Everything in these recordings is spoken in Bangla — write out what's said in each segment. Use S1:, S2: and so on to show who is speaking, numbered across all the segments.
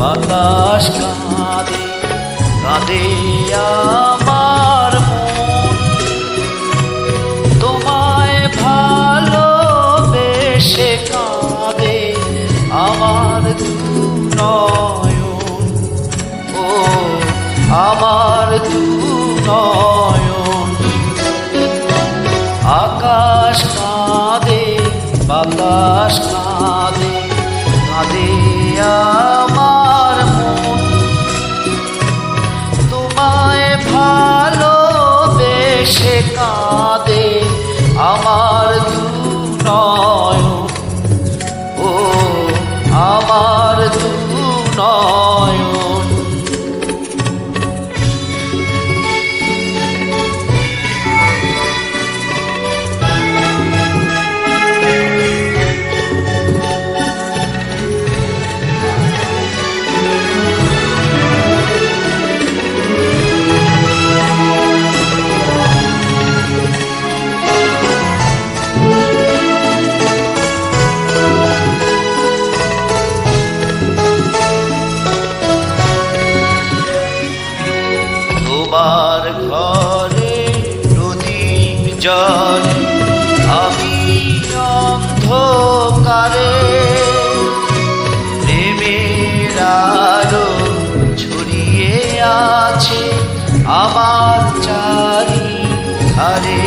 S1: বাতাস কাঁদে কাঁদে আমার মন। তোমায় ভালোবেসে কাঁদে আমার দু নয়ন ও, আমার দু নয়ন আকাশ কাঁদে, বাতাস কাঁদে ভালোবেসে কাঁদে আমার দু নয় ও আমার দু নয়ন জল আমি অন্ধকারে প্রেমের আলো ছড়িয়ে আছে আমার চারি ধারে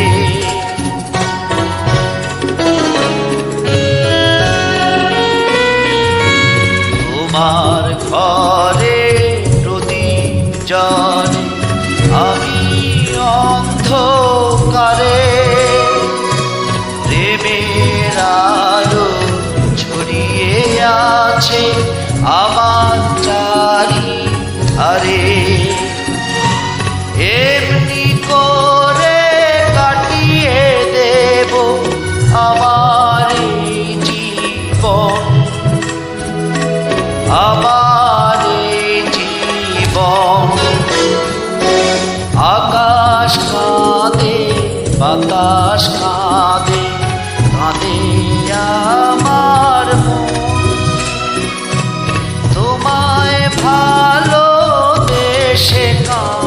S1: তোমার ঘরে প্রদীপ জল আছে আমার চারি ধারে এমনি করে কাটিয়ে দেব আমার জীবন। আমার জীবন। আকাশ কাঁদে, বাতাস কাঁদে দেশে কাঁদে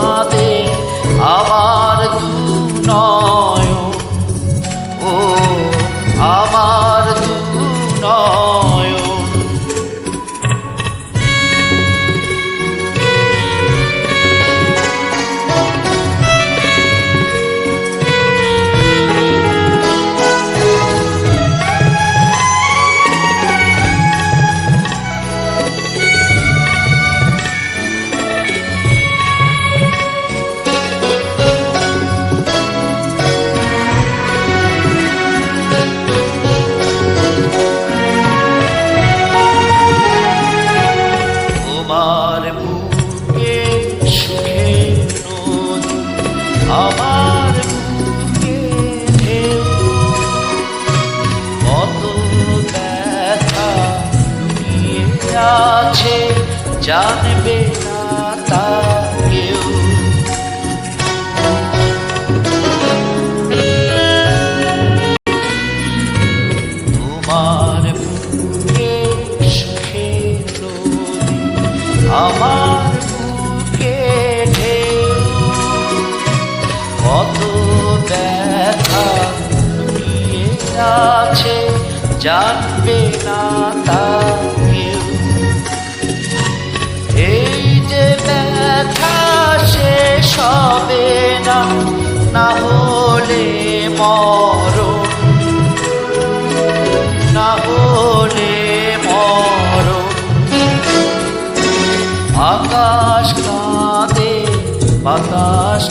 S1: জানবে না তা কেউ তোমার বুকে সুখে আমার বুকে কত ব্যথা আছে জানবে না তা কেউ ব্যথা শেষ হবে না না হলে মর না হলে মর আকাশ কাঁদে বাতাস